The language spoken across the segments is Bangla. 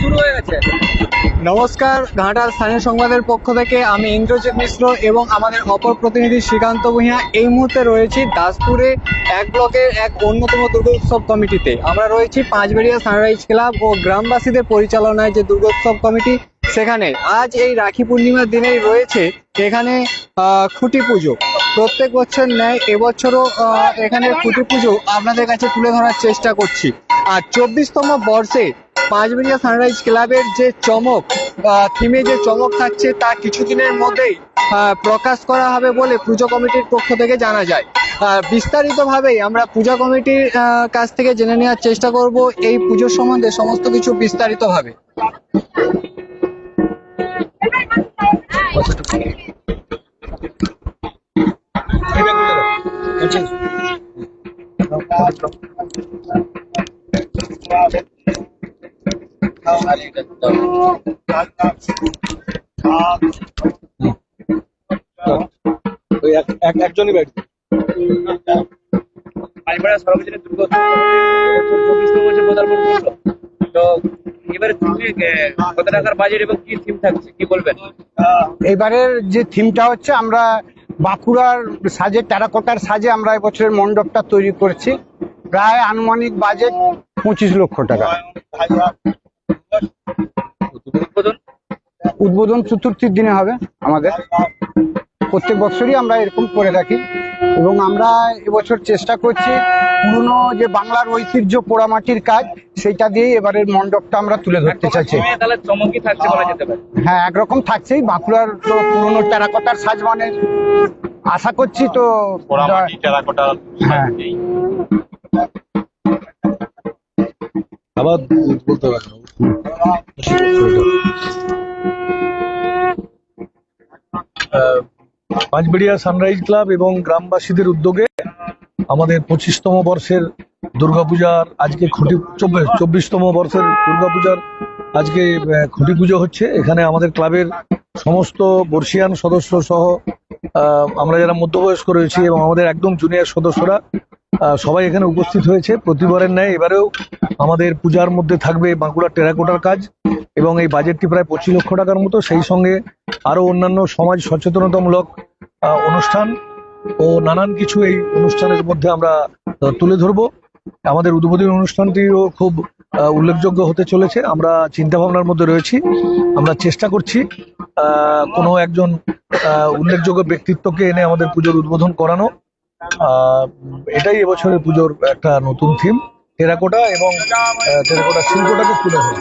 শুরু হয়ে গেছে নমস্কার, ঘাটাল স্থানীয় সংবাদের পক্ষ থেকে আমি ইন্দ্রজিৎ মিশ্র এবং আমাদের অপর প্রতিনিধি শ্রীকান্ত ভূঁইয়া। এই মুহূর্তে রয়েছি দাসপুরে, এক ব্লকের এক অন্যতম দুর্গোৎসব কমিটিতে। আমরা রয়েছি পাঁচবেড়িয়া সানরাইজ ক্লাব ও গ্রামবাসীদের পরিচালনায় যে দুর্গোৎসব কমিটি সেখানে। আজ এই রাখি পূর্ণিমার দিনেই রয়েছে এখানে খুঁটি পুজো। প্রত্যেক বছর ন্যায় এবছরও এখানে খুঁটি পুজো আপনাদের কাছে তুলে ধরার চেষ্টা করছি আর চব্বিশতম বর্ষে পাঁচবেড়িয়া সানরাইজ ক্লাবের যে চমক থিমে যে চমক থাকছে তা কিছুদিনের মধ্যেই প্রকাশ করা হবে বলে পুজো কমিটির পক্ষ থেকে জানা যায় বিস্তারিতভাবেই আমরা পূজা কমিটির কাছ থেকে জেনে নেওয়ার চেষ্টা করব এই পুজোর সম্বন্ধে সমস্ত কিছু বিস্তারিতভাবে একজনই ব্যাট পাঁচবেড়া সর্বজনীন দুর্গোৎসব বছর পদার্পণ করল তো এবারে কত টাকার বাজেট এবং কি থিম থাকছে? কি বলবেন? এবারের যে থিমটা হচ্ছে আমরা বাঁকুড়ার সাজে টেরাকোটার সাজে আমরা এবছরের মণ্ডপটা তৈরি করেছি। প্রায় আনুমানিক বাজেট পঁচিশ লক্ষ টাকা। উদ্বোধন? চতুর্থীর দিনে হবে আমাদের। প্রত্যেক বছরই আমরা এরকম করে রাখি এবং আমরা এবছর চেষ্টা করছি পুরনো যে বাংলার ঐতিহ্য পোড়ামাটির কাজ সেটা দিয়ে এবারের মণ্ডপটা আমরা তুলে ধরতে চাইছি। থিমে তাহলে চমকই থাকছে বলা যেতে পারে? হ্যাঁ একরকম থাকছেই। বাঁকুড়ার তো পুরনো টেরাকোটার সাজ মানে আশা করছি তো হ্যাঁ। আবার বলতে পাঁচবেড়িয়া সানরাইজ ক্লাব এবং গ্রামবাসীদের উদ্যোগে আমাদের পঁচিশতম বর্ষের দুর্গাপূজার আজকে খুঁটি চব্বিশ, চব্বিশতম বর্ষের দুর্গাপূজার আজকে খুঁটি পুজো হচ্ছে। এখানে আমাদের ক্লাবের সমস্ত বর্ষিয়ান সদস্য সহ আমরা যারা মধ্যবয়স্ক রয়েছি এবং আমাদের একদম জুনিয়র সদস্যরা সবাই এখানে উপস্থিত হয়েছে, প্রতিবারের ন্যায় এবারেও আমাদের পূজার মধ্যে থাকবে বাঁকুড়ার টেরাকোটার কাজ এবং এই বাজেটটি প্রায় পঁচিশ লক্ষ টাকার মতো। সেই সঙ্গে আরও অন্যান্য সমাজ সচেতনতামূলক অনুষ্ঠান ও নানান কিছু এই অনুষ্ঠানের মধ্যে আমরা তুলে ধরবো। আমাদের উদ্বোধনী অনুষ্ঠানটিও খুব উল্লেখযোগ্য হতে চলেছে। আমরা চিন্তা ভাবনার মধ্যে রয়েছি। আমরা চেষ্টা করছি কোনো একজন উল্লেখযোগ্য ব্যক্তিত্বকে এনে আমাদের পুজোর উদ্বোধন করানো। এটাই এবছরের পুজোর একটা নতুন থিম টেরাকোটা এবং টেরাকোটা শিল্পটাকে তুলে ধরা।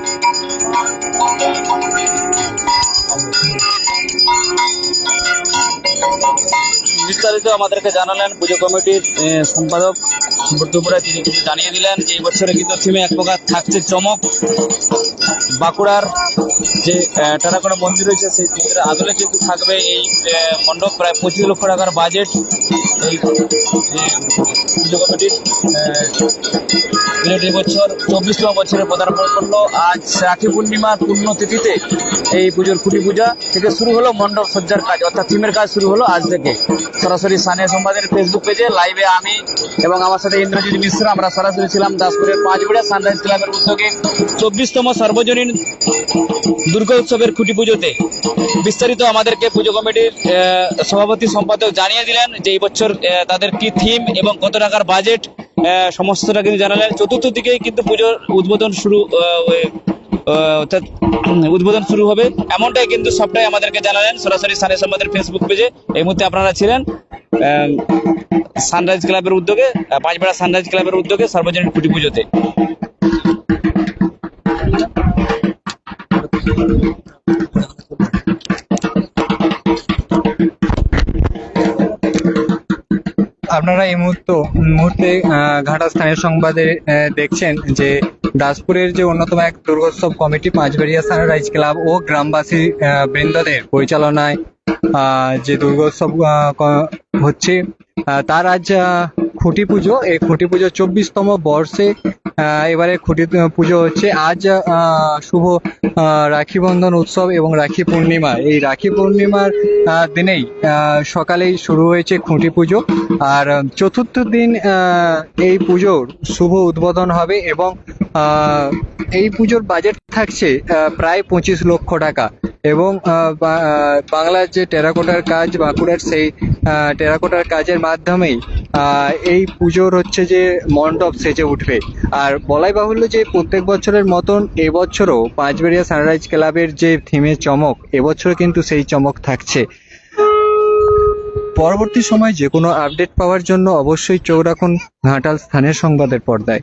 বিস্তারিত আমাদেরকে জানালেন পুজো কমিটির সম্পাদক দুপুরে তিনি কিন্তু জানিয়ে দিলেন যে এই বছরে কিন্তু থিমে এক প্রকার থাকছে চমক। বাঁকুড়ার যে টেরাকোটা মন্দির রয়েছে, সেই মন্দিরের আদলে কিন্তু থাকবে এই মণ্ডপ। প্রায় পঁচিশ লক্ষ টাকার বাজেট এই পুজো কমিটির বিরাট বছর, চব্বিশতম বছরে পদার্পণ করল। আজ রাখি পূর্ণিমার পূর্ণ তিথিতে এই পুজোর খুঁটি পূজা থেকে শুরু হলো মণ্ডপ সজ্জার কাজ, অর্থাৎ থিমের কাজ শুরু হলো আজ থেকে। সরাসরি স্থানীয় সংবাদের ফেসবুক পেজে লাইভে আমি এবং আমার সাথে ইন্দ্রজিৎ মিশ্র আমরা সরাসরি ছিলাম দাসপুরের পাঁচবিড়া সানরাইজ ক্লাবের উদ্যোগে। চব্বিশতম সর্বজনীন দুর্গা উৎসবের খুঁটি পুজোতে বিস্তারিত আমাদেরকে পুজো কমিটির সভাপতি সম্পাদক জানিয়ে দিলেন যে এই বছর তাদের কি থিম এবং কত টাকার বাজেট সমস্তটা কিন্তু জানালেন। চতুর্থ দিকেই কিন্তু পুজোর উদ্বোধন শুরু অর্থাৎ উদ্বোধন শুরু হবে। এমনটাই কিন্তু সবটাই আমাদেরকে জানালেন সরাসরি স্থানীয় সম্বাদের ফেসবুক পেজে এই মুহূর্তে আপনারা ছিলেন। সানরাইজ ক্লাবের উদ্যোগে পাঁচবেড়া সানরাইজ ক্লাবের উদ্যোগে সর্বজনীন খুঁটি পুজোতে। আপনারা এই মুহূর্ত, মুহূর্তে ঘাটা স্থানীয় সংবাদে দেখছেন যে দাসপুরের যে অন্যতম এক দুর্গোৎসব কমিটি পাঁচবেড়িয়া সানরাইজ ক্লাব ও গ্রামবাসী বৃন্দদের পরিচালনায় যে দুর্গোৎসব হচ্ছে তার আজ খুঁটি পুজো। এই খুঁটি পুজো চব্বিশতম বর্ষে এবারে খুঁটি পুজো হচ্ছে। আজ শুভ রাখি বন্ধন উৎসব এবং রাখি পূর্ণিমা। এই রাখি পূর্ণিমার দিনেই সকালেই শুরু হয়েছে খুঁটি পুজো। আর চতুর্থ দিন এই পুজোর শুভ উদ্বোধন হবে এবং এই পুজোর বাজেট থাকছে প্রায় পঁচিশ লক্ষ টাকা। এবং বাংলার যে টেরাকোটার কাজ, বাঁকুড়ার সেই টেরাকোটার কাজের মাধ্যমেই এই পুজোর হচ্ছে যে মণ্ডপ সেজে উঠবে। আর বলাই বাহুল্য যে প্রত্যেক বছরের মতন এবছরও পাঁচবেড়িয়া সানরাইজ ক্লাবের যে থিমের চমক, এবছরও কিন্তু সেই চমক থাকছে। পরবর্তী সময় যে কোনো আপডেট পাওয়ার জন্য অবশ্যই চোখ রাখুন ঘাটাল স্থানীয় সংবাদের পর্দায়।